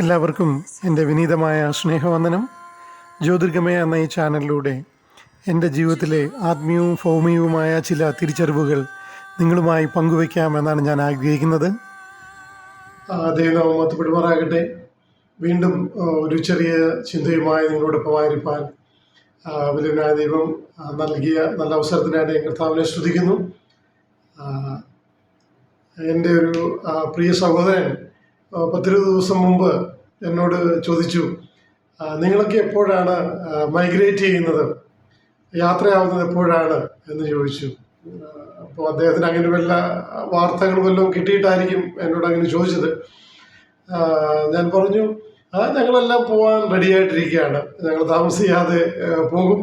എല്ലാവർക്കും എന്റെ വിനീതമായ സ്നേഹവന്ദനം. ജ്യോതിർഗമയ എന്ന ഈ ചാനലിലൂടെ എന്റെ ജീവിതത്തിലെ ആത്മീയവും ഭൗമികവുമായ ചില തിരിച്ചറിവുകൾ നിങ്ങളുമായി പങ്കുവയ്ക്കാമെന്നാണ് ഞാൻ ആഗ്രഹിക്കുന്നത്. ദൈവം ഒത്തുപെടുമാറാകട്ടെ വീണ്ടും ഒരു ചെറിയ ചിന്തയുമായി നിങ്ങളോടൊപ്പം ആയിരിക്കാൻ വലിയവനായ ദൈവം നൽകിയ നല്ല അവസരത്തിനായിട്ട് ഞാൻ കർത്താവിനെ ശ്രദ്ധിക്കുന്നു എന്റെ ഒരു പ്രിയ സഹോദരൻ പത്തിരുപത് ദിവസം മുമ്പ് എന്നോട് ചോദിച്ചു നിങ്ങളൊക്കെ എപ്പോഴാണ് മൈഗ്രേറ്റ് ചെയ്യുന്നത്? യാത്രയാവുന്നത് എപ്പോഴാണ്? എന്ന് ചോദിച്ചു. അപ്പോൾ അദ്ദേഹത്തിന് അങ്ങനെ വല്ല വാർത്തകൾ വല്ലതും കിട്ടിയിട്ടായിരിക്കും എന്നോട് അങ്ങനെ ചോദിച്ചത്. ഞാൻ പറഞ്ഞു ആ ഞങ്ങളെല്ലാം പോകാൻ റെഡി ആയിട്ടിരിക്കുകയാണ്. ഞങ്ങൾ താമസിയാതെ പോകും.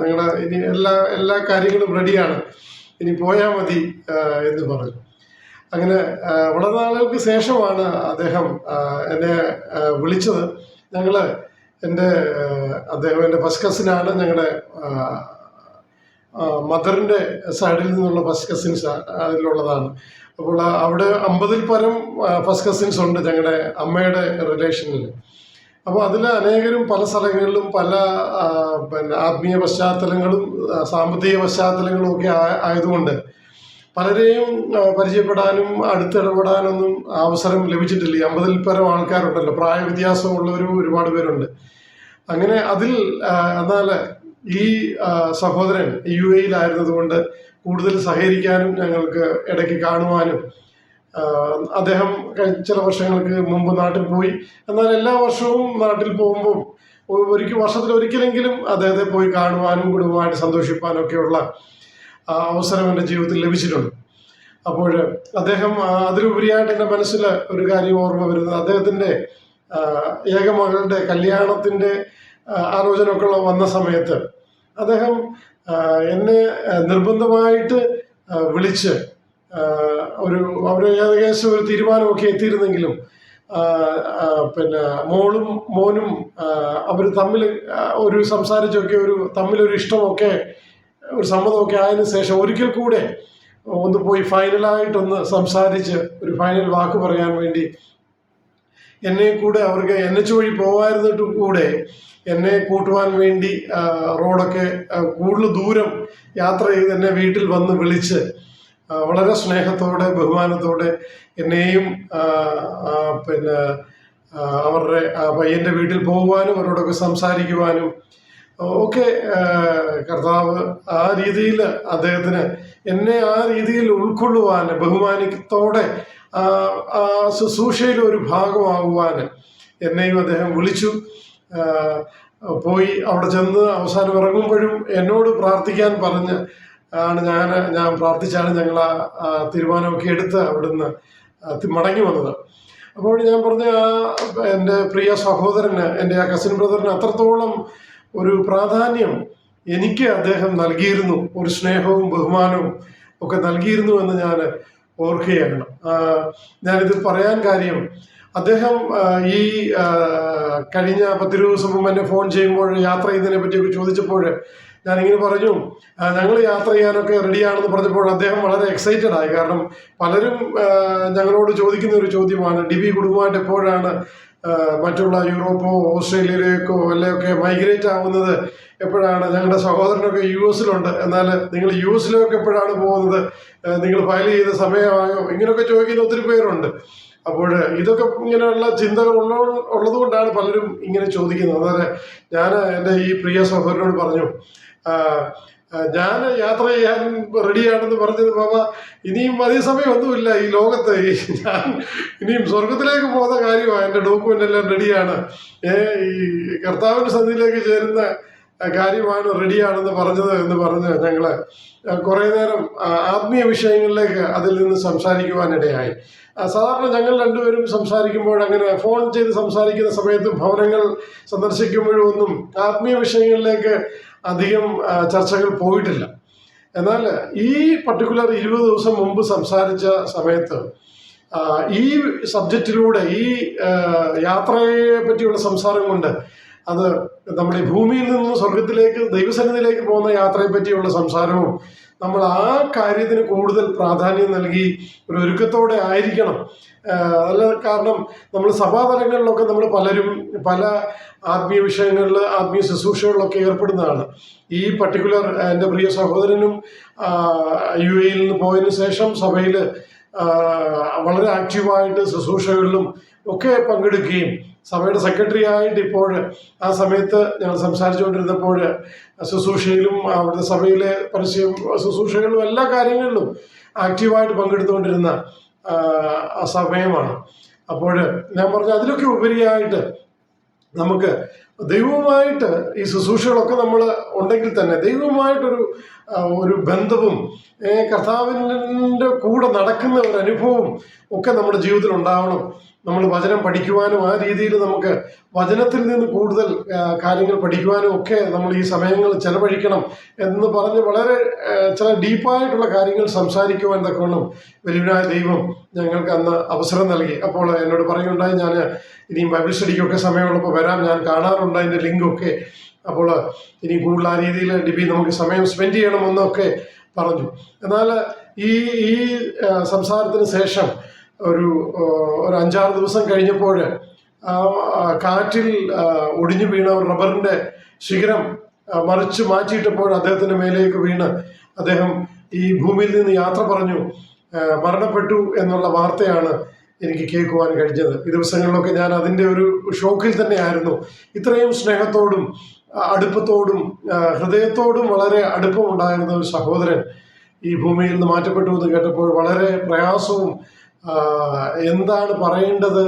ഞങ്ങളുടെ ഇനി എല്ലാ എല്ലാ കാര്യങ്ങളും റെഡിയാണ് ഇനി പോയാൽ മതി എന്ന് പറഞ്ഞു. അങ്ങനെ വളരെ നാളുകൾക്ക് ശേഷമാണ് അദ്ദേഹം എന്നെ വിളിച്ചത്. ഞങ്ങൾ എന്റെ അദ്ദേഹം എന്റെ ഫസ്റ്റ് കസിനാണ് ഞങ്ങളുടെ മദറിന്റെ സൈഡിൽ നിന്നുള്ള ഫസ്റ്റ് കസിൻസ് അതിലുള്ളതാണ്. അപ്പോൾ അവിടെ അമ്പതിൽ പരം ഫസ്റ്റ് കസിൻസ് ഉണ്ട് ഞങ്ങളുടെ അമ്മയുടെ റിലേഷനിൽ അപ്പോൾ അതിൽ അനേകരും പല സ്ഥലങ്ങളിലും പല പിന്നെ ആത്മീയ പശ്ചാത്തലങ്ങളും സാമ്പത്തിക പശ്ചാത്തലങ്ങളും ഒക്കെ ആയതുകൊണ്ട് പലരെയും പരിചയപ്പെടാനും അടുത്തിടപെടാനൊന്നും അവസരം ലഭിച്ചിട്ടില്ല. ഈ അമ്പതിൽ പരം ആൾക്കാരുണ്ടല്ലോ. പ്രായ വ്യത്യാസമുള്ളവരും ഒരുപാട് പേരുണ്ട്. അങ്ങനെ അതിൽ എന്നാൽ ഈ സഹോദരൻ യു എയിലായിരുന്നതുകൊണ്ട് കൂടുതൽ സഹകരിക്കാനും ഞങ്ങൾക്ക് ഇടയ്ക്ക് കാണുവാനും അദ്ദേഹം ചില വർഷങ്ങൾക്ക് മുമ്പ് നാട്ടിൽ പോയി. എന്നാൽ എല്ലാ വർഷവും നാട്ടിൽ പോകുമ്പോൾ ഒരിക്കൽ വർഷത്തിൽ ഒരിക്കലെങ്കിലും അദ്ദേഹത്തെ പോയി കാണുവാനും കുടുംബമായിട്ട് സന്തോഷിപ്പാനും ഒക്കെയുള്ള അവസരം എന്റെ ജീവിതത്തിൽ ലഭിച്ചിട്ടുണ്ട്. അപ്പോൾ അദ്ദേഹം അതിലുപരിയായിട്ട് എന്റെ മനസ്സിൽ ഒരു കാര്യം ഓർമ്മ വരുന്നത്. അദ്ദേഹത്തിന്റെ ഏകമകളുടെ ഏക മകളുടെ കല്യാണത്തിന്റെ ആലോചനയൊക്കെ വന്ന സമയത്ത് അദ്ദേഹം എന്നെ നിർബന്ധമായിട്ട് വിളിച്ച് ഒരു അവർ ഏകദേശം ഒരു തീരുമാനമൊക്കെ എത്തിയിരുന്നെങ്കിലും പിന്നെ മോളും മോനും അവർ തമ്മിൽ ഒരു സംസാരിച്ചൊക്കെ ഒരു തമ്മിലൊരു ഇഷ്ടമൊക്കെ ഒരു സമ്മതമൊക്കെ ആയതിനു ശേഷം ഒരിക്കൽ കൂടെ ഒന്ന് പോയി ഫൈനലായിട്ടൊന്ന് സംസാരിച്ച് ഒരു ഫൈനൽ വാക്ക് പറയാൻ വേണ്ടി എന്നെ കൂടെ അവർക്ക് എൻ എച്ച് വഴി പോകാതിരുന്നിട്ട് കൂടെ എന്നെ കൂട്ടുവാൻ വേണ്ടി റോഡൊക്കെ കൂടുതൽ ദൂരം യാത്ര ചെയ്ത് എന്നെ വീട്ടിൽ വന്ന് വിളിച്ച് വളരെ സ്നേഹത്തോടെ ബഹുമാനത്തോടെ എന്നെയും പിന്നെ അവരുടെ പയ്യന്റെ വീട്ടിൽ പോകുവാനും അവരോടൊക്കെ സംസാരിക്കുവാനും ഒക്കെ കർത്താവ് ആ രീതിയിൽ അദ്ദേഹത്തിന് എന്നെ ആ രീതിയിൽ ഉൾക്കൊള്ളുവാൻ ബഹുമാനിക്കത്തോടെ ആ ശുശ്രൂഷയിൽ ഒരു ഭാഗമാകുവാൻ എന്നെയും അദ്ദേഹം വിളിച്ചു. പോയി അവിടെ ചെന്ന് അവസാനം ഇറങ്ങുമ്പോഴും എന്നോട് പ്രാർത്ഥിക്കാൻ പറഞ്ഞ് ആണ് ഞാൻ ഞാൻ പ്രാർത്ഥിച്ചാണ് ഞങ്ങൾ ആ തീരുമാനമൊക്കെ എടുത്ത് അവിടുന്ന് മടങ്ങി വന്നത്. അപ്പോൾ ഞാൻ പറഞ്ഞ ആ എന്റെ പ്രിയ സഹോദരന് എന്റെ ആ കസിൻ ബ്രദറിന് അത്രത്തോളം ഒരു പ്രാധാന്യം എനിക്ക് അദ്ദേഹം നൽകിയിരുന്നു ഒരു സ്നേഹവും ബഹുമാനവും ഒക്കെ നൽകിയിരുന്നു എന്ന് ഞാൻ ഓർക്കുകയാണ്. ഞാനിത് പറയാൻ കാര്യം അദ്ദേഹം ഈ കഴിഞ്ഞ പത്തിരുപത് ദിവസം മുമ്പ് എന്നെ ഫോൺ ചെയ്യുമ്പോൾ യാത്ര ചെയ്യുന്നതിനെ പറ്റിയൊക്കെ ചോദിച്ചപ്പോൾ ഞാനിങ്ങനെ പറഞ്ഞു ഞങ്ങൾ യാത്ര ചെയ്യാനൊക്കെ റെഡിയാണെന്ന് പറഞ്ഞപ്പോൾ അദ്ദേഹം വളരെ എക്സൈറ്റഡ് ആയി. കാരണം പലരും ഞങ്ങളോട് ചോദിക്കുന്ന ഒരു ചോദ്യമാണ് ഡി ബി കുടുംബമായിട്ട് എപ്പോഴാണ് മറ്റുള്ള യൂറോപ്പോ ഓസ്ട്രേലിയയിലേക്കോ അല്ലെയൊക്കെ മൈഗ്രേറ്റ് ആവുന്നത് എപ്പോഴാണ്? ഞങ്ങളുടെ സഹോദരനൊക്കെ യു എസിലുണ്ട്. എന്നാൽ നിങ്ങൾ യു എസിലേക്ക് എപ്പോഴാണ് പോകുന്നത്? നിങ്ങൾ ഫയൽ ചെയ്ത സമയമായോ? ഇങ്ങനെയൊക്കെ ചോദിക്കുന്ന ഒത്തിരി പേരുണ്ട്. അപ്പോൾ ഇതൊക്കെ ഇങ്ങനെയുള്ള ചിന്തകൾ ഉള്ള ഉള്ളത് കൊണ്ടാണ് പലരും ഇങ്ങനെ ചോദിക്കുന്നത്. അതായത് ഞാൻ എന്റെ ഈ പ്രിയ സഹോദരനോട് പറഞ്ഞു ഞാൻ യാത്ര ചെയ്യാൻ റെഡിയാണെന്ന് പറഞ്ഞത് ബാബ ഇനിയും അധികസമയം ഒന്നുമില്ല ഈ ലോകത്ത്. ഞാൻ ഇനിയും സ്വർഗത്തിലേക്ക് പോകുന്ന കാര്യമാണ് എന്റെ ഡോക്യുമെന്റ് എല്ലാം റെഡിയാണ് ഈ കർത്താവിന്റെ സന്ധിയിലേക്ക് ചേരുന്ന കാര്യമാണ് റെഡിയാണെന്ന് പറഞ്ഞത് എന്ന് പറഞ്ഞ് ഞങ്ങൾ കുറേ നേരം ആത്മീയ വിഷയങ്ങളിലേക്ക് അതിൽ നിന്ന് സംസാരിക്കുവാനിടയായി. സാധാരണ ഞങ്ങൾ രണ്ടുപേരും സംസാരിക്കുമ്പോൾ അങ്ങനെ ഫോൺ ചെയ്ത് സംസാരിക്കുന്ന സമയത്തും ഭവനങ്ങൾ സന്ദർശിക്കുമ്പോഴും ഒന്നും ആത്മീയ വിഷയങ്ങളിലേക്ക് അധികം ചർച്ചകൾ പോയിട്ടില്ല. എന്നാൽ ഈ പർട്ടിക്കുലർ ഇരുപത് ദിവസം മുമ്പ് സംസാരിച്ച സമയത്ത് ഈ സബ്ജക്റ്റിലൂടെ ഈ യാത്രയെ പറ്റിയുള്ള സംസാരം കൊണ്ട് അത് നമ്മുടെ ഭൂമിയിൽ നിന്ന് സ്വർഗത്തിലേക്ക് ദൈവസന്നിധിയിലേക്ക് പോകുന്ന യാത്രയെ പറ്റിയുള്ള സംസാരവും നമ്മൾ ആ കാര്യത്തിന് കൂടുതൽ പ്രാധാന്യം നൽകി ഒരു ഒരുക്കത്തോടെ ആയിരിക്കണം. അല്ല കാരണം നമ്മൾ സഭാതലങ്ങളിലൊക്കെ നമ്മൾ പലരും പല ആത്മീയ വിഷയങ്ങളിൽ ആത്മീയ ശുശ്രൂഷകളിലൊക്കെ ഏർപ്പെടുന്നതാണ്. ഈ പർട്ടിക്കുലർ എന്റെ പ്രിയ സഹോദരനും യു എയിൽ നിന്ന് പോയതിനു ശേഷം സഭയിൽ വളരെ ആക്റ്റീവായിട്ട് ശുശ്രൂഷകളിലും ഒക്കെ പങ്കെടുക്കുകയും സഭയുടെ സെക്രട്ടറി ആയിട്ട് ഇപ്പോൾ ആ സമയത്ത് ഞങ്ങൾ സംസാരിച്ചുകൊണ്ടിരുന്നപ്പോൾ ശുശ്രൂഷയിലും അവിടുത്തെ സഭയിലെ പരസ്യം ശുശ്രൂഷകളിലും എല്ലാ കാര്യങ്ങളിലും ആക്റ്റീവായിട്ട് പങ്കെടുത്തുകൊണ്ടിരുന്ന സമയമാണ്. അപ്പോൾ ഞാൻ പറഞ്ഞ അതിലൊക്കെ ഉപരിയായിട്ട് നമുക്ക് ദൈവവുമായിട്ട് ഈ ശുശ്രൂഷകളൊക്കെ നമ്മൾ ഉണ്ടെങ്കിൽ തന്നെ ദൈവവുമായിട്ടൊരു ഒരു ബന്ധവും കർത്താവിന്റെ കൂടെ നടക്കുന്ന ഒരു അനുഭവവും ഒക്കെ നമ്മുടെ ജീവിതത്തിൽ ഉണ്ടാവണം. നമ്മൾ വചനം പഠിക്കുവാനും ആ രീതിയിൽ നമുക്ക് വചനത്തിൽ നിന്ന് കൂടുതൽ കാര്യങ്ങൾ പഠിക്കുവാനും ഒക്കെ നമ്മൾ ഈ സമയങ്ങൾ ചെലവഴിക്കണം എന്ന് പറഞ്ഞ് വളരെ ചില ഡീപ്പായിട്ടുള്ള കാര്യങ്ങൾ സംസാരിക്കുവാൻ തക്കവണ്ണം വലിയവനായ ദൈവം ഞങ്ങൾക്ക് അന്ന് അവസരം നൽകി. അപ്പോൾ എന്നോട് പറയുകയുണ്ടായി ഞാൻ ഇനിയും ബൈബിൾ സ്റ്റഡിക്കൊക്കെ സമയമുള്ളപ്പോൾ വരാം. ഞാൻ കാണാറുണ്ട്. അതിന്റെ ലിങ്കൊക്കെ. അപ്പോൾ ഇനി കൂടുതൽ ആ രീതിയിൽ ഡിബി നമുക്ക് സമയം സ്പെൻഡ് ചെയ്യണമെന്നൊക്കെ പറഞ്ഞു. എന്നാൽ ഈ ഈ സംസാരത്തിന് ശേഷം ഒരു ഒരു അഞ്ചാറ് ദിവസം കഴിഞ്ഞപ്പോൾ കാറ്റിൽ ഒടിഞ്ഞു വീണ റബ്ബറിന്റെ ശിഖരം മറിച്ച് മാറ്റിയിട്ടപ്പോൾ അദ്ദേഹത്തിന്റെ മേലേക്ക് വീണ് അദ്ദേഹം ഈ ഭൂമിയിൽ നിന്ന് യാത്ര പറഞ്ഞു മരണപ്പെട്ടു എന്നുള്ള വാർത്തയാണ് എനിക്ക് കേൾക്കുവാൻ കഴിഞ്ഞത്. ഈ ദിവസങ്ങളിലൊക്കെ ഞാൻ അതിന്റെ ഒരു ഷോക്കിൽ തന്നെയായിരുന്നു. ഇത്രയും സ്നേഹത്തോടും അടുപ്പത്തോടും ഹൃദയത്തോടും വളരെ അടുപ്പമുണ്ടായിരുന്ന ഒരു സഹോദരൻ ഈ ഭൂമിയിൽ നിന്ന് മാറ്റപ്പെട്ടു എന്ന് കേട്ടപ്പോൾ വളരെ പ്രയാസവും എന്താണ് പറയേണ്ടത്?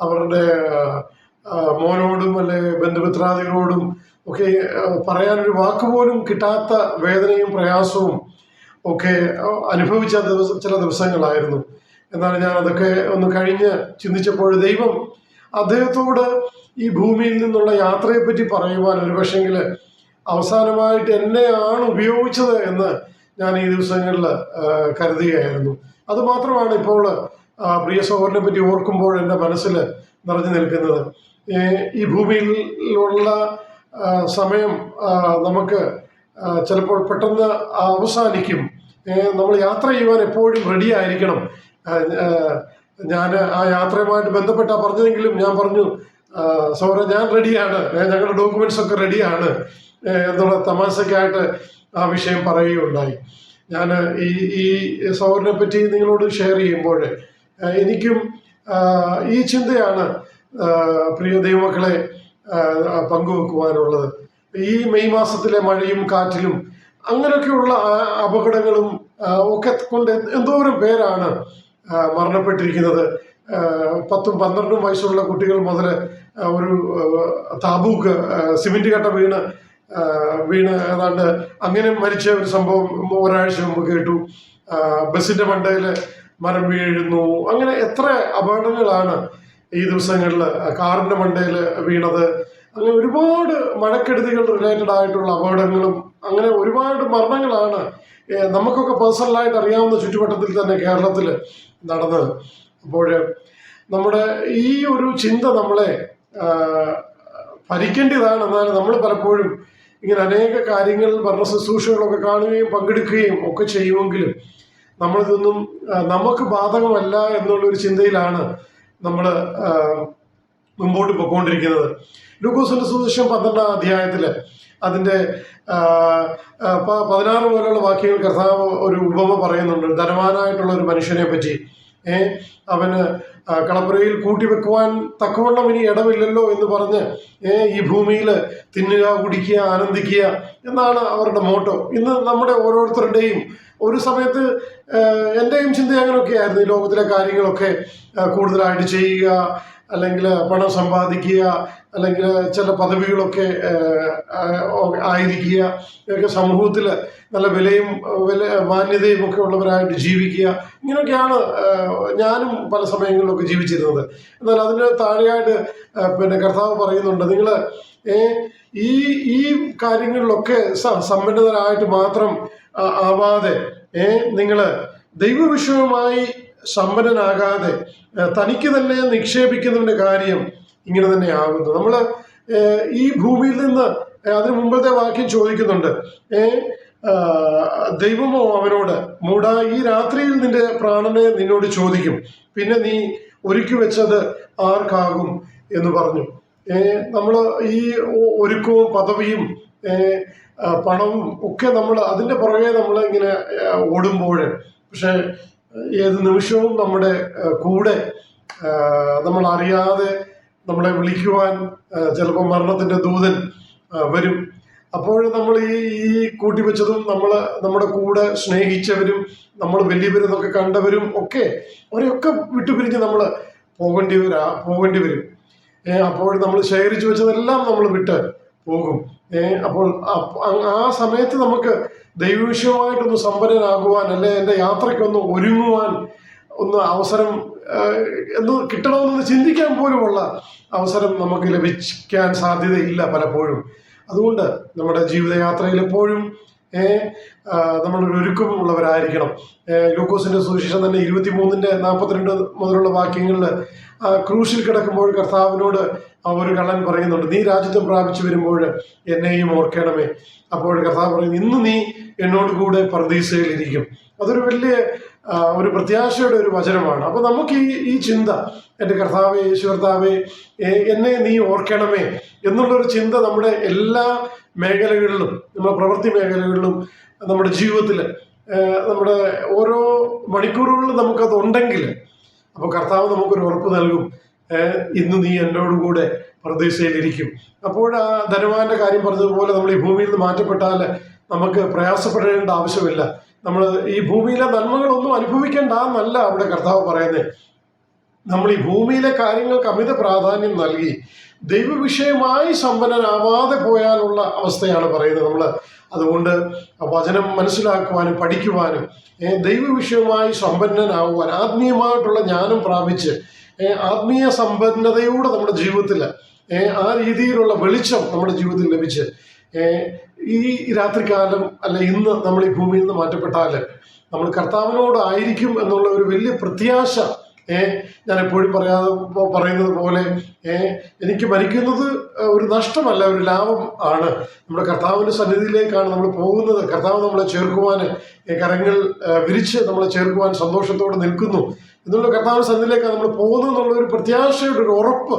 അവരുടെ മോനോടും അല്ലെ ബന്ധുമിത്രാദികളോടും ഒക്കെ പറയാനൊരു വാക്കുപോലും കിട്ടാത്ത വേദനയും പ്രയാസവും ഒക്കെ അനുഭവിച്ച ദിവസം ചില ദിവസങ്ങളായിരുന്നു. എന്നാൽ ഞാൻ അതൊക്കെ ഒന്ന് കഴിഞ്ഞ് ചിന്തിച്ചപ്പോൾ ദൈവം അദ്ദേഹത്തോട് ഈ ഭൂമിയിൽ നിന്നുള്ള യാത്രയെപ്പറ്റി പറയുവാൻ ഒരു പക്ഷേങ്കിൽ അവസാനമായിട്ട് എന്നെയാണ് ഉപയോഗിച്ചത് എന്ന് ഞാൻ ഈ ദിവസങ്ങളിൽ കരുതുകയായിരുന്നു. അത് മാത്രമാണ് ഇപ്പോൾ പ്രിയ സഹോദരനെ പറ്റി ഓർക്കുമ്പോൾ എന്റെ മനസ്സിൽ നിറഞ്ഞു നിൽക്കുന്നത്. ഈ ഭൂമിയിലുള്ള സമയം നമുക്ക് ചിലപ്പോൾ പെട്ടെന്ന് അവസാനിക്കും. നമ്മൾ യാത്ര ചെയ്യുവാൻ എപ്പോഴും റെഡി ആയിരിക്കണം. ഞാൻ ആ യാത്രയുമായിട്ട് ബന്ധപ്പെട്ട പറഞ്ഞതെങ്കിലും ഞാൻ പറഞ്ഞു സൗര ഞാൻ റെഡിയാണ് ഞങ്ങളുടെ ഡോക്യുമെന്റ്സ് ഒക്കെ റെഡിയാണ് എന്നുള്ള തമാശക്കായിട്ട് ആ വിഷയം പറയുകയുണ്ടായി. ഞാൻ ഈ ഈ സൗറിനെ പറ്റി നിങ്ങളോട് ഷെയർ ചെയ്യുമ്പോൾ എനിക്കും ഈ ചിന്തയാണ് പ്രിയ ദൈവമക്കളെ പങ്കുവെക്കുവാനുള്ളത്. ഈ മെയ് മാസത്തിലെ മഴയും കാറ്റിലും അങ്ങനെയൊക്കെയുള്ള അപകടങ്ങളും ഒക്കെ കൊണ്ട് എന്തോരം പേരാണ് മരണപ്പെട്ടിരിക്കുന്നത്. പത്തും പന്ത്രണ്ടും വയസ്സുള്ള കുട്ടികൾ മുതൽ ഒരു താബൂക്ക് സിമെന്റ് കട്ട വീണ് വീണ് ഏതാണ്ട് അങ്ങനെ മരിച്ച ഒരു സംഭവം ഒരാഴ്ച മുമ്പ് കേട്ടു. ബസ്സിന്റെ മണ്ടയിൽ മരം വീഴുന്നു. അങ്ങനെ എത്ര അപകടങ്ങളാണ് ഈ ദിവസങ്ങളിൽ കാറിന്റെ മണ്ടയിൽ വീണത്. അങ്ങനെ ഒരുപാട് മഴക്കെടുതികൾ റിലേറ്റഡ് ആയിട്ടുള്ള അപകടങ്ങളും അങ്ങനെ ഒരുപാട് മരണങ്ങളാണ് നമുക്കൊക്കെ പേഴ്സണലായിട്ട് അറിയാവുന്ന ചുറ്റുവട്ടത്തിൽ തന്നെ കേരളത്തിൽ നടന്നത്. അപ്പോൾ നമ്മുടെ ഈ ഒരു ചിന്ത നമ്മളെ ഭരിക്കേണ്ടതാണ് എന്നാൽ നമ്മൾ പലപ്പോഴും ഇങ്ങനെ അനേക കാര്യങ്ങൾ ഭരണ ശുശ്രൂഷകളൊക്കെ കാണുകയും പങ്കെടുക്കുകയും ഒക്കെ ചെയ്യുമെങ്കിലും നമ്മളിതൊന്നും നമുക്ക് ബാധകമല്ല എന്നുള്ളൊരു ചിന്തയിലാണ് നമ്മൾ മുമ്പോട്ട് പൊയ്ക്കൊണ്ടിരിക്കുന്നത് ലൂക്കോസിന്റെ സുവിശേഷം പന്ത്രണ്ടാം അധ്യായത്തിൽ അതിന്റെ പതിനാറ് പോലുള്ള വാക്യങ്ങൾ കർത്താവ് ഒരു ഉപമ പറയുന്നുണ്ട്. ധനവാനായിട്ടുള്ള ഒരു മനുഷ്യനെ പറ്റി അവന് കളപ്പുരയിൽ കൂട്ടിവെക്കുവാൻ തക്കവണ്ണം ഇനി ഇടമില്ലല്ലോ എന്ന് പറഞ്ഞ് ഈ ഭൂമിയിൽ തിന്നുക കുടിക്കുക ആനന്ദിക്കുക എന്നാണ് അവരുടെ മോട്ടോ. ഇന്ന് നമ്മുടെ ഓരോരുത്തരുടെയും ഒരു സമയത്ത് എന്റെയും ചിന്ത അങ്ങനെയൊക്കെയായിരുന്നു ഈ ലോകത്തിലെ കാര്യങ്ങളൊക്കെ കൂടുതലായിട്ട് ചെയ്യുക അല്ലെങ്കിൽ പണം സമ്പാദിക്കുക അല്ലെങ്കിൽ ചില പദവികളൊക്കെ ആയിരിക്കുക ഇതൊക്കെ സമൂഹത്തിൽ നല്ല വിലയും വില മാന്യതയും ഒക്കെ ഉള്ളവരായിട്ട് ജീവിക്കുക. ഇങ്ങനെയൊക്കെയാണ് ഞാനും പല സമയങ്ങളിലൊക്കെ ജീവിച്ചിരുന്നത്. എന്നാൽ അതിന് താഴെയായിട്ട് പിന്നെ കർത്താവ് പറയുന്നുണ്ട് നിങ്ങൾ ഈ ഈ കാര്യങ്ങളിലൊക്കെ സ- സമ്പന്നരായിട്ട് മാത്രം ആവാതെ നിങ്ങൾ ദൈവവിഷയവുമായി സമ്പന്നനാകാതെ തനിക്ക് തന്നെ നിക്ഷേപിക്കുന്നതിന്റെ കാര്യം ഇങ്ങനെ തന്നെ ആകുന്നു. നമ്മൾ ഈ ഭൂമിയിൽ നിന്ന് അതിനു മുമ്പത്തെ വാക്യം ചോദിക്കുന്നുണ്ട്. ദൈവമോ അവനോട് മൂടാ ഈ രാത്രിയിൽ നിന്റെ പ്രാണനെ നിന്നോട് ചോദിക്കും. പിന്നെ നീ ഒരുക്കി വെച്ചത് ആർക്കാകും എന്ന് പറഞ്ഞു. നമ്മൾ ഈ ഒരുക്കവും പദവിയും പണവും ഒക്കെ നമ്മൾ അതിന്റെ പുറകെ നമ്മൾ ഇങ്ങനെ ഓടുമ്പോഴേ പക്ഷെ ഏത് നിമിഷവും നമ്മുടെ കൂടെ നമ്മൾ അറിയാതെ നമ്മളെ വിളിക്കുവാൻ ചിലപ്പോൾ മരണത്തിന്റെ ദൂതൻ വരും. അപ്പോൾ നമ്മൾ ഈ ഈ കൂട്ടിവെച്ചതും നമ്മൾ നമ്മുടെ കൂടെ സ്നേഹിച്ചവരും നമ്മൾ വലിയവരെന്നൊക്കെ കണ്ടവരും ഒക്കെ അവരെയൊക്കെ വിട്ടുപിരിഞ്ഞ് നമ്മൾ പോകേണ്ടി വരാ പോകേണ്ടി വരും. അപ്പോൾ നമ്മൾ ശേഖരിച്ചു വെച്ചതെല്ലാം നമ്മൾ വിട്ട് പോകും. അപ്പോൾ ആ സമയത്ത് നമുക്ക് ദൈവവിഷയമായിട്ടൊന്ന് സമ്പന്നനാകുവാൻ അല്ലെ എന്റെ യാത്രയ്ക്കൊന്ന് ഒരുങ്ങുവാൻ ഒന്ന് അവസരം എന്ന് കിട്ടണമെന്ന് ചിന്തിക്കാൻ പോലുമുള്ള അവസരം നമുക്ക് ലഭിക്കാൻ സാധ്യതയില്ല പലപ്പോഴും. അതുകൊണ്ട് നമ്മുടെ ജീവിതയാത്രയിൽ എപ്പോഴും നമ്മളൊരു ഒരുക്കമുള്ളവരായിരിക്കണം. ലൂക്കോസിന്റെ സുവിശേഷം തന്നെ ഇരുപത്തി മൂന്നിന്റെ നാൽപ്പത്തിരണ്ട് മുതലുള്ള വാക്യങ്ങളിൽ ക്രൂശിൽ കിടക്കുമ്പോൾ കർത്താവിനോട് ഒരു കള്ളൻ പറയുന്നുണ്ട് നീ രാജ്യത്വം പ്രാപിച്ചു വരുമ്പോൾ എന്നെയും ഓർക്കണമേ. അപ്പോൾ കർത്താവ് പറയുന്നു ഇന്ന് നീ എന്നോട് കൂടെ പ്രതീക്ഷയിലിരിക്കും അതൊരു വലിയ ഒരു പ്രത്യാശയുടെ ഒരു വചനമാണ്. അപ്പൊ നമുക്ക് ഈ ഈ ചിന്ത എന്റെ കർത്താവേ എ- എന്നെ നീ ഓർക്കണമേ എന്നുള്ളൊരു ചിന്ത നമ്മുടെ എല്ലാ മേഖലകളിലും നമ്മുടെ പ്രവൃത്തി മേഖലകളിലും നമ്മുടെ ജീവിതത്തിൽ നമ്മുടെ ഓരോ മണിക്കൂറുകളിലും നമുക്കത് ഉണ്ടെങ്കിൽ അപ്പോൾ കർത്താവ് നമുക്കൊരു ഉറപ്പ് നൽകും. ഇന്ന് നീ എന്നോട് കൂടെ പ്രതീക്ഷയിലിരിക്കും. അപ്പോൾ ആ ധനവാന്റെ കാര്യം പറഞ്ഞതുപോലെ നമ്മൾ ഈ ഭൂമിയിൽ നിന്ന് മാറ്റപ്പെട്ടാൽ നമുക്ക് പ്രയാസപ്പെടേണ്ട ആവശ്യമില്ല. നമ്മൾ ഈ ഭൂമിയിലെ നന്മകളൊന്നും അനുഭവിക്കേണ്ട എന്നല്ല അവിടെ കർത്താവ് പറയുന്നത്. നമ്മൾ ഈ ഭൂമിയിലെ കാര്യങ്ങൾക്ക് അമിത പ്രാധാന്യം നൽകി ദൈവവിഷയമായി സമ്പന്നനാവാതെ പോയാലുള്ള അവസ്ഥയാണ് പറയുന്നത് നമ്മൾ അതുകൊണ്ട് വചനം മനസ്സിലാക്കുവാനും പഠിക്കുവാനും ദൈവ ദൈവവിഷയമായി സമ്പന്നനാവുവാൻ ആത്മീയമായിട്ടുള്ള ജ്ഞാനം പ്രാപിച്ച് ആത്മീയ സമ്പന്നതയോടെ നമ്മുടെ ജീവിതത്തിൽ ആ രീതിയിലുള്ള വെളിച്ചം നമ്മുടെ ജീവിതത്തിൽ ലഭിച്ച് ഈ രാത്രികാലം അല്ല ഇന്ന് നമ്മൾ ഈ ഭൂമിയിൽ നിന്ന് മാറ്റപ്പെട്ടാൽ നമ്മൾ കർത്താവിനോടായിരിക്കും എന്നുള്ള ഒരു വലിയ പ്രത്യാശ ഞാൻ എപ്പോഴും പറയാതെ പറയുന്നത് പോലെ എനിക്ക് മരിക്കുന്നത് ഒരു നഷ്ടമല്ല ഒരു ലാഭം ആണ്. നമ്മുടെ കർത്താവിന്റെ സന്നിധിയിലേക്കാണ് നമ്മൾ പോകുന്നത്. കർത്താവ് നമ്മളെ ചേർക്കുവാൻ കരങ്ങൾ വിരിച്ച് നമ്മളെ ചേർക്കുവാൻ സന്തോഷത്തോടെ നിൽക്കുന്നു. എന്നുള്ള കർത്താവിന്റെ സന്നിധിയിലേക്കാണ് നമ്മൾ പോകുന്നത് എന്നുള്ള ഒരു പ്രത്യാശയുടെ ഒരു ഉറപ്പ്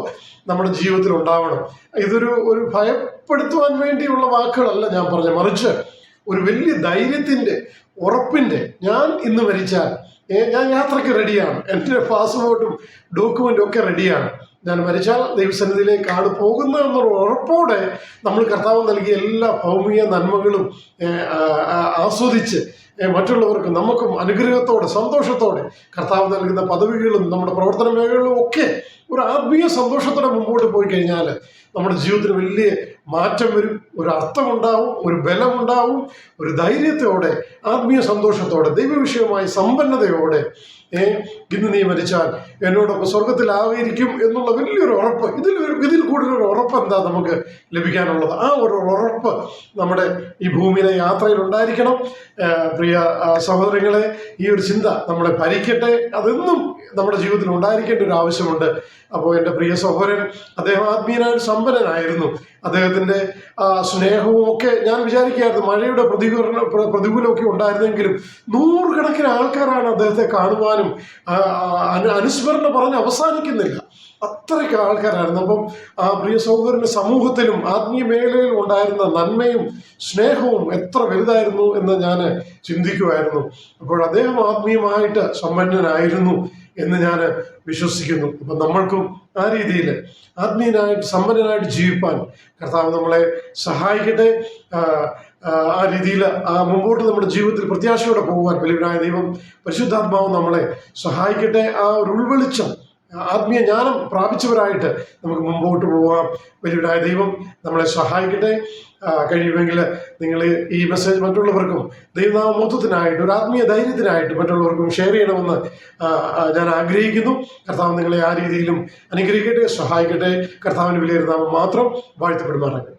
നമ്മുടെ ജീവിതത്തിൽ ഉണ്ടാവണം. ഇതൊരു ഒരു ഭയപ്പെടുത്തുവാൻ വേണ്ടിയുള്ള വാക്കുകളല്ല ഞാൻ പറഞ്ഞത്. മറിച്ച് ഒരു വലിയ ധൈര്യത്തിന്റെ ഉറപ്പിന്റെ ഞാൻ ഇന്ന് മരിച്ചാൽ ഞാൻ യാത്രയ്ക്ക് റെഡിയാണ് എന്റെ പാസ്പോർട്ടും ഡോക്യുമെന്റും ഒക്കെ റെഡിയാണ് ഞാൻ മരിച്ചാൽ ദൈവസന്നിധിയിലേക്കാണ് പോകുന്നത് എന്നുള്ള ഉറപ്പോടെ നമ്മൾ കർത്താവ് നൽകിയ എല്ലാ ഭൗമിക നന്മകളും ആസ്വദിച്ച് മറ്റുള്ളവർക്ക് നമുക്കും അനുഗ്രഹത്തോടെ സന്തോഷത്തോടെ കർത്താവ് നൽകുന്ന പദവികളും നമ്മുടെ പ്രവർത്തന മേഖലകളും ഒക്കെ ഒരു ആത്മീയ സന്തോഷത്തോടെ മുമ്പോട്ട് പോയി കഴിഞ്ഞാൽ നമ്മുടെ ജീവിതത്തിന് വലിയ മാറ്റം വരും. ഒരു അർത്ഥമുണ്ടാവും ഒരു ബലമുണ്ടാവും ഒരു ധൈര്യത്തോടെ ആത്മീയ സന്തോഷത്തോടെ ദൈവവിഷയമായ സമ്പന്നതയോടെ ഏ ഇന്ന് നീ മരിച്ചാൽ എന്നോടൊപ്പം സ്വർഗത്തിലായിരിക്കും എന്നുള്ള വലിയൊരു ഉറപ്പ്. ഇതിൽ ഇതിൽ കൂടുതലൊരു ഉറപ്പ് എന്താ നമുക്ക് ലഭിക്കാനുള്ളത്? ആ ഒരു ഉറപ്പ് നമ്മുടെ ഈ ഭൂമിയിലെ യാത്രയിൽ ഉണ്ടായിരിക്കണം. പ്രിയ സഹോദരങ്ങളെ ഈ ഒരു ചിന്ത നമ്മളെ ഭരിക്കട്ടെ. അതെന്നും നമ്മുടെ ജീവിതത്തിൽ ഉണ്ടായിരിക്കേണ്ട ഒരു ആവശ്യമുണ്ട്. അപ്പോൾ എന്റെ പ്രിയ സഹോദരൻ അദ്ദേഹം ആത്മീയനായ സമ്പന്നനായിരുന്നു. അദ്ദേഹത്തിന്റെ സ്നേഹവും ഒക്കെ ഞാൻ വിചാരിക്കുകയായിരുന്നു മഴയുടെ പ്രതികൂല പ്ര- പ്രതികൂലമൊക്കെ ഉണ്ടായിരുന്നെങ്കിലും നൂറുകണക്കിന് ആൾക്കാരാണ് അദ്ദേഹത്തെ കാണുവാനും അനു അനുസ്മരണ പറഞ്ഞ് അവസാനിക്കുന്നില്ല. അത്രയ്ക്ക് ആൾക്കാരായിരുന്നു. അപ്പം ആ പ്രിയ സഹോദരന്റെ സമൂഹത്തിലും ആത്മീയ മേഖലയിലും ഉണ്ടായിരുന്ന നന്മയും സ്നേഹവും എത്ര വലുതായിരുന്നു എന്ന് ഞാൻ ചിന്തിക്കുമായിരുന്നു അപ്പോൾ അദ്ദേഹം ആത്മീയമായിട്ട് സമ്പന്നനായിരുന്നു എന്ന് ഞാൻ വിശ്വസിക്കുന്നു. അപ്പം നമ്മൾക്കും ആ രീതിയിൽ ആത്മീയനായിട്ട് സമ്പന്നനായിട്ട് ജീവിപ്പാൻ കർത്താവ് നമ്മളെ സഹായിക്കട്ടെ. ആ, രീതിയിൽ ആ മുമ്പോട്ട് നമ്മുടെ ജീവിതത്തിൽ പ്രത്യാശയോടെ പോകുവാൻ വലിയവനായ ദൈവം പരിശുദ്ധാത്മാവ് നമ്മളെ സഹായിക്കട്ടെ. ആ ഒരു ഉൾവെളിച്ചം ആത്മീയ ജ്ഞാനം പ്രാപിച്ചവരായിട്ട് നമുക്ക് മുമ്പോട്ട് പോകാം വലിയവരായ ദൈവം നമ്മളെ സഹായിക്കട്ടെ. കഴിയുമെങ്കിൽ നിങ്ങൾ ഈ മെസ്സേജ് മറ്റുള്ളവർക്കും ദൈവനാമത്വത്തിനായിട്ട് ഒരു ആത്മീയ ധൈര്യത്തിനായിട്ട് മറ്റുള്ളവർക്കും ഷെയർ ചെയ്യണമെന്ന് ഞാൻ ആഗ്രഹിക്കുന്നു. കർത്താവ് നിങ്ങളെ ആ രീതിയിലും അനുഗ്രഹിക്കട്ടെ സഹായിക്കട്ടെ. കർത്താവിന് വിലയിരുന്നാമം മാത്രം വാഴ്ത്തപ്പെടുമാറാകട്ടെ.